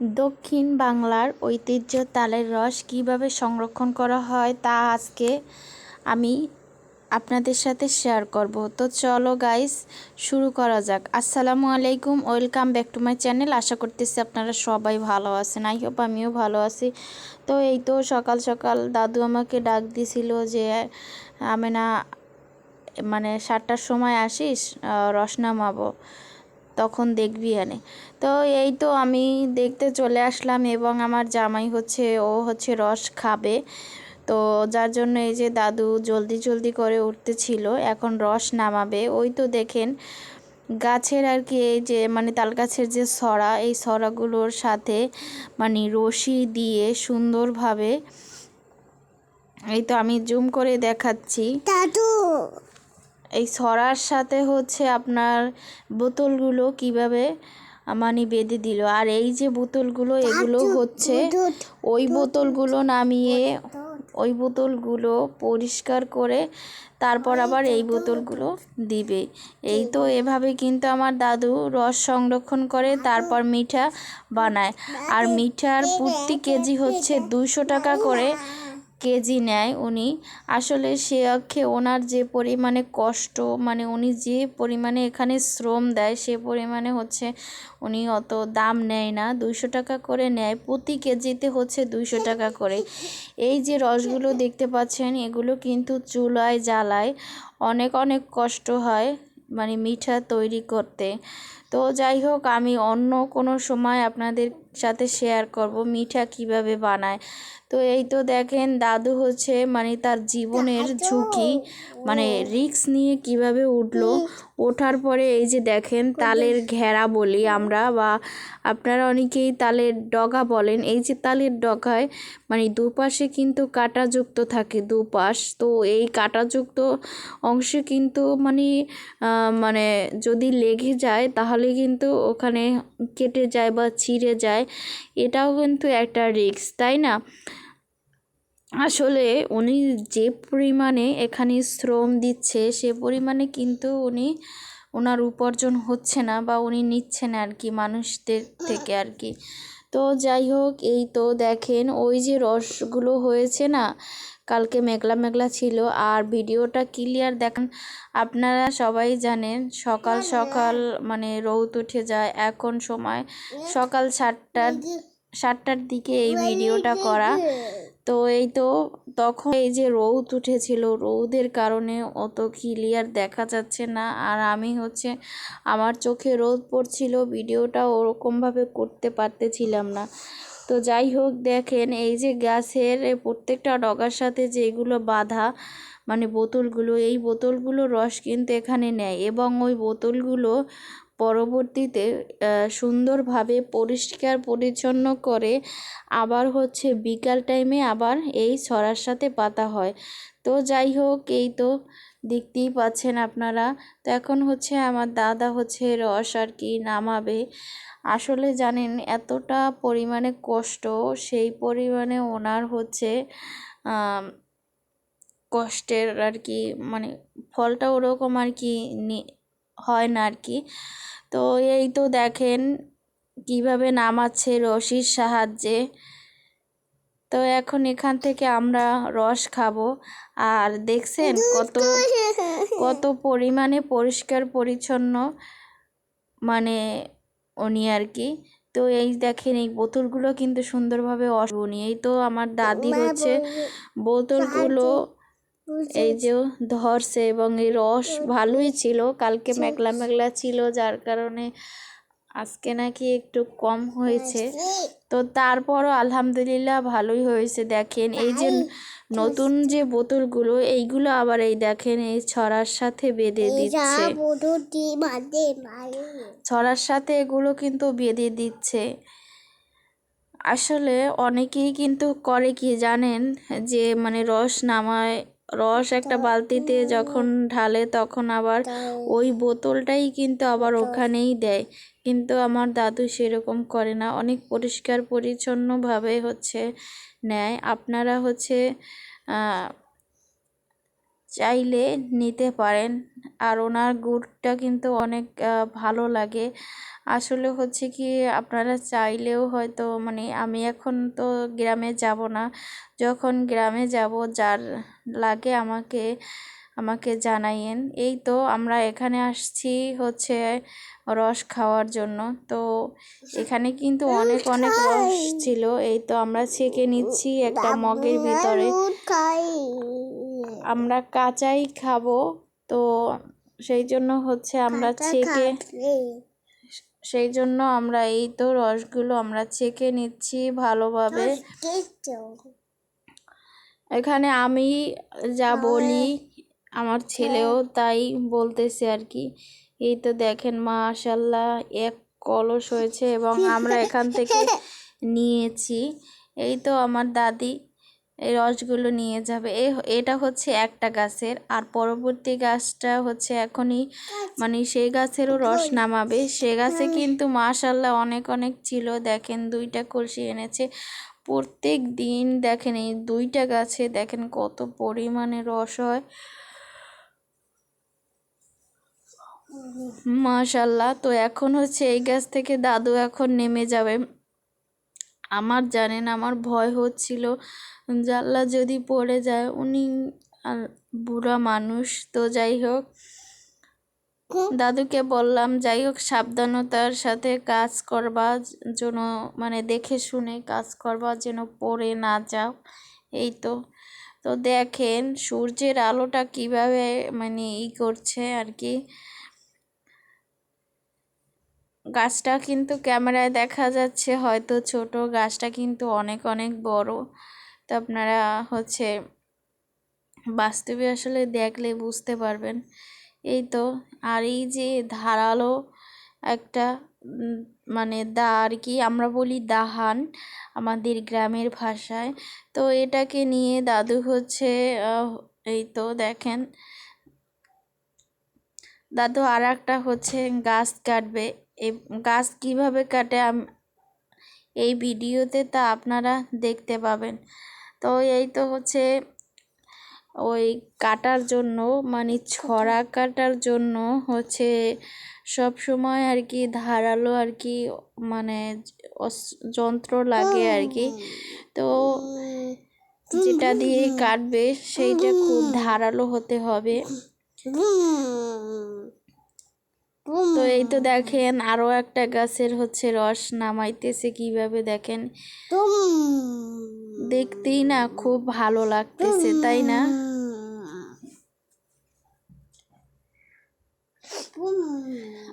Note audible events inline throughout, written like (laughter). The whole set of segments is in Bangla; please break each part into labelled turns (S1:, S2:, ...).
S1: দক্ষিণ বাংলার ঐতিহ্য তালের রস কীভাবে সংরক্ষণ করা হয় তা আজকে আমি আপনাদের সাথে শেয়ার করব। তো চলো গাইস শুরু করা যাক। আসসালামু আলাইকুম welcome back to my channel আশা করতেছি আপনারা সবাই ভালো আছেন। আই হোপ আমিও ভালো আছি। তো এই তো সকাল সকাল দাদু আমাকে ডাক দিছিল যে আমি না মানে সাতটার সময় আসিস রস নামাবো। তখন দেখবি আনে তো এই তো আমি দেখতে চলে আসলাম এবং আমার জামাই হচ্ছে, ও হচ্ছে রস খাবে। তো যার জন্য এই যে দাদু জলদি জলদি করে উঠতেছিল, এখন রস নামাবে। ওই তো দেখেন গাছের আর কি এই যে মানে তাল গাছের যে সরা, এই সরাগুলোর সাথে মানে রশি দিয়ে সুন্দরভাবে, এই তো আমি জুম করে দেখাচ্ছি।
S2: দাদু
S1: এই সরার সাথে হচ্ছে আপনার বোতলগুলো কীভাবে মানে বেঁধে দিল। আর এই যে বোতলগুলো এগুলো হচ্ছে ওই বোতলগুলো নামিয়ে ওই বোতলগুলো পরিষ্কার করে তারপর আবার এই বোতলগুলো দিবে। এই তো এভাবে কিন্তু আমার দাদু রস সংরক্ষণ করে তারপর মিঠা বানায়। আর মিঠার প্রতি কেজি হচ্ছে দুশো টাকা করে। কেজি নেয় উনি। আসলে সে অক্ষে ওনার যে পরিমাণে কষ্ট মানে উনি যে পরিমাণে এখানে শ্রম দেয়, সে পরিমাণে হচ্ছে উনি অত দাম নেয় না। দুইশো টাকা করে নেয়, প্রতি কেজিতে হচ্ছে দুইশো টাকা করে। এই যে রসগুলো দেখতে পাচ্ছেন, এগুলো কিন্তু চুলায় জ্বালায়। অনেক অনেক কষ্ট হয় মানে মিঠা তৈরি করতে। তো যাই হোক আমি অন্য কোনো সময় আপনাদের সাথে শেয়ার করব মিঠা কীভাবে বানায়। তো এই তো দেখেন দাদু হচ্ছে মানে তার জীবনের ঝুঁকি মানে রিক্স নিয়ে কীভাবে উঠল। ওঠার পরে এই যে দেখেন তালের ঘেরা বলি আমরা বা আপনারা অনেকেই তালের ডগা বলেন এই যে তালের ডগায় মানে দুপাশে কিন্তু কাঁটাযুক্ত থাকে দুপাশ। তো এই কাঁটাযুক্ত অংশে কিন্তু মানে মানে যদি লেগে যায় তাহলে কিন্তু ওখানে কেটে যায় বা ছিঁড়ে যায়, এটাও কিন্তু একটা রিক্স তাই না? আসলে উনি যে পরিমাণে এখানে শ্রম দিচ্ছে, সে পরিমাণে কিন্তু উনি ওনার উপার্জন হচ্ছে না বা উনি নিচ্ছেন আর কি মানুষদের থেকে আর কি তো যাই হোক এই তো দেখেন ওই যে রসগুলো হয়েছে না কালকে মেঘলা মেঘলা ছিল আর ভিডিওটা ক্লিয়ার দেখান আপনারা সবাই জানেন সকাল সকাল মানে রৌদ উঠে যায় এখন সময় সকাল সাতটার সাতটার দিকে এই ভিডিওটা করা। তো এই তো তখন এই যে রৌদ উঠেছিল, রৌদের কারণে অত ক্লিয়ার দেখা যাচ্ছে না। আর আমি হচ্ছে আমার চোখে রোদ পড়ছিল, ভিডিওটা ওরকমভাবে করতে পারতেছিলাম না। তো যাই হোক, দেখেন এই যে গ্যাসের প্রত্যেকটা ডগার সাথে যেগুলো বাঁধা মানে বোতলগুলো, এই বোতলগুলো রস কিন্তু এখানে নেয় এবং ওই বোতলগুলো পরবর্তীতে সুন্দরভাবে পরিষ্কার পরিচ্ছন্ন করে আবার হচ্ছে বিকাল টাইমে আবার এই ছড়ার সাথে পাতা হয়। তো যাই হোক, এই তো দেখতেই পাচ্ছেন আপনারা। তো এখন হচ্ছে আমার দাদা হচ্ছে রস আর কি নামাবে। আসলে জানেন এতটা পরিমাণে কষ্ট, সেই পরিমাণে ওনার হচ্ছে কষ্টের আর কি মানে ফলটা ওরকম আর কি হয় না আর কি। তো এই তো দেখেন কীভাবে নামাচ্ছে রশির সাহায্যে। তো এখন এখান থেকে আমরা রস খাব। আর দেখছেন কত কত পরিমাণে পরিষ্কার পরিচ্ছন্ন মানে উনি আর কি। তো এই দেখেন এই বোতলগুলো কিন্তু সুন্দরভাবে অসবনি এই তো আমার দাদি হচ্ছে বোতলগুলো এই যে ধরছে এবং এই রস ভালোই ছিল কালকে মেঘলা মেঘলা ছিল যার কারণে আজকে নাকি একটু কম হয়েছে। তো তারপরও আলহামদুলিল্লাহ ভালোই হয়েছে দেখেন। এই যে নতুন যে বোতলগুলো এইগুলো আবার এই দেখেন এই ছড়ার সাথে বেঁধে দিচ্ছে। ছড়ার সাথে এগুলো কিন্তু বেঁধে দিচ্ছে। আসলে অনেকেই কিন্তু করে কি জানেন? যে মানে রস নামায় রস একটা বালতিতে যখন ঢালে তখন আবার ওই বোতলটাই কিন্তু আবার ওখানেই দেয়। কিন্তু আমার দাদু সেরকম করে না। অনেক পরিষ্কার পরিচ্ছন্নভাবে হচ্ছে নেয়। আপনারা হচ্ছে চাইলে নিতে পারেন। আর ওনার গুড়টা কিন্তু অনেক ভালো লাগে। আসলে হচ্ছে কি, আপনারা চাইলেও হয়তো মানে আমি এখন তো গ্রামে যাব না। যখন গ্রামে যাব, যার লাগে আমাকে আমাকে জানাইয়েন। এই তো আমরা এখানে আসছি হচ্ছে রস খাওয়ার জন্য। তো এখানে কিন্তু অনেক অনেক রস ছিল। এই তো আমরা ছেঁকে নিচ্ছি একটা মগের ভিতরে। আমরা কাঁচাই খাব তো সেই জন্য হচ্ছে আমরা ছেঁকে সেই জন্য আমরা এই তো রসগুলো আমরা ছেঁকে নিচ্ছি ভালোভাবে। এখানে আমি যা বলি আমার ছেলেও তাই বলতেছে আর কি। এই তো দেখেন মাশাল্লাহ এক কলস হয়েছে এবং আমরা এখান থেকে (laughs) নিয়েছি। এই তো আমার দাদি এই রসগুলো নিয়ে যাবে। এ এটা হচ্ছে একটা গাছের আর পরবর্তী গাছটা হচ্ছে এখনই মানে সেই গাছেরও রস নামাবে। সে গাছে কিন্তু মাশাল্লাহ অনেক অনেক ছিল। দেখেন দুইটা কলসি এনেছে। প্রত্যেক দিন দেখেন এই দুইটা গাছে দেখেন কত পরিমাণে রস হয়। মাশাল্লাহ তো এখন হচ্ছে এই গাছ থেকে দাদু এখন নেমে যাবে। আমার জানেন, আমার ভয় হচ্ছিল। জানলা যদি পড়ে যায়, উনি আর বুড়া মানুষ তো যাই হোক। দাদুকে বললাম, যাই হোক, সাবধানতার সাথে কাজ করবার জন্য মানে দেখে শুনে কাজ করবার যেন পড়ে না যাও। এই তো। তো দেখেন, সূর্যের আলোটা কীভাবে মানে ই করছে আর কি। গাছটা কিন্তু ক্যামেরায় দেখা যাচ্ছে, হয়তো ছোট গাছটা কিন্তু অনেক অনেক বড়। তো আপনারা হচ্ছে বাস্তবে আসলে দেখলে বুঝতে পারবেন। এই তো, আর এই যে ধারালো একটা মানে দা আর কি, আমরা বলি দাহান আমাদের গ্রামের ভাষায়। তো এটাকে নিয়ে দাদু হচ্ছে এই তো দেখেন। দাদু আর একটা হচ্ছে গাছ কাটবে। এই গাছ কীভাবে কাটে এই ভিডিওতে তা আপনারা দেখতে পাবেন। তো এই তো হচ্ছে ওই কাটার জন্য মানে ছড়া কাটার জন্য হচ্ছে সব সময় আর কি ধারালো আর কি মানে যন্ত্র লাগে আর কি। তো যেটা দিয়ে কাটবে সেইটা খুব ধারালো হতে হবে। তো এই তো দেখেন আরও একটা গাছের হচ্ছে রস নামাইতেছে কীভাবে দেখেন? দেখতেই না খুব ভালো লাগতেছে তাই না?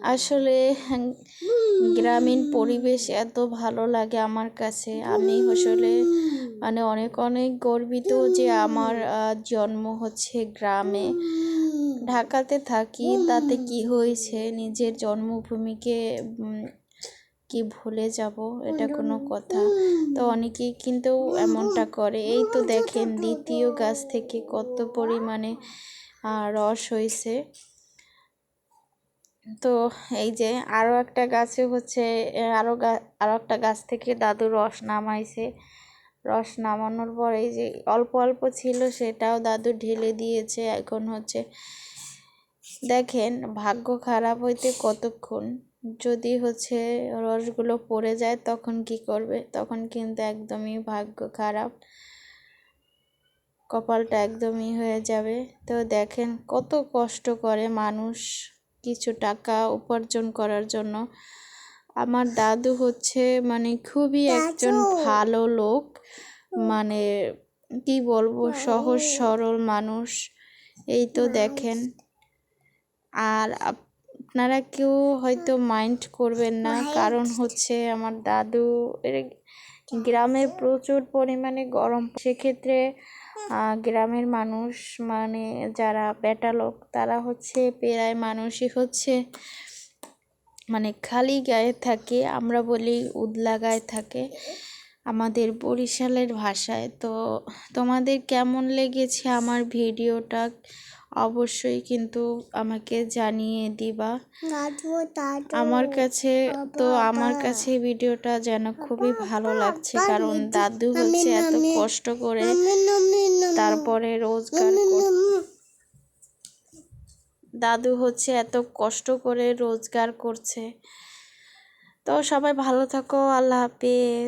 S1: আসলে গ্রামীণ পরিবেশ এত ভালো লাগে আমার কাছে। আমি আসলে মানে অনেক অনেক গর্বিত যে আমার জন্ম হচ্ছে গ্রামে। ঢাকাতে থাকি তাতে কি হয়েছে? নিজের জন্মভূমিকে কি ভুলে যাব? এটা কোনো কথা। তো অনেকেই কিন্তু এমনটা করে। এই তো দেখেন দ্বিতীয় গাছ থেকে কত পরিমাণে রস হয়েছে। তো এই যে আরও একটা গাছে হচ্ছে আরও গা আরও একটা গাছ থেকে দাদু রস নামাইছে। রস নামানোর পর এই যে অল্প অল্প ছিল সেটাও দাদু ঢেলে দিয়েছে। এখন হচ্ছে দেখেন ভাগ্য খারাপ হইতে কতক্ষণ? যদি হচ্ছে রসগুলো পড়ে যায় তখন কি করবে? তখন কিন্তু একদমই ভাগ্য খারাপ। কপালটা একদমই হয়ে যাবে। তো দেখেন কত কষ্ট করে মানুষ কিছু টাকা উপার্জন করার জন্য। আমার দাদু হচ্ছে মানে খুবই একজন ভালো লোক। মানে কি বলব সহজ সরল মানুষ। এই তো দেখেন। আর আপনারা কেউ হয়তো মাইন্ড করবেন না কারণ হচ্ছে আমার দাদু এর গ্রামে প্রচুর পরিমাণে গরম। সেক্ষেত্রে গ্রামের মানুষ মানে যারা বেটা লোক তারা হচ্ছে প্রায় মানুষই হচ্ছে মানে খালি গায়ে থাকে আমরা বলি উদলা গায়ে থাকে আমাদের বরিশালের ভাষায়। তো তোমাদের কেমন লেগেছে আমার ভিডিওটা? অবশ্যই কিন্তু আমাকে জানিয়ে দিবা। আমার কাছে তো আমার কাছে ভিডিওটা যেন খুবই ভালো লাগছে কারণ দাদু হচ্ছে এত কষ্ট করে তারপরে রোজগার দাদু হচ্ছে এত কষ্ট করে রোজগার করছে। তো সবাই ভালো থাকো আল্লাহ হাফিজ।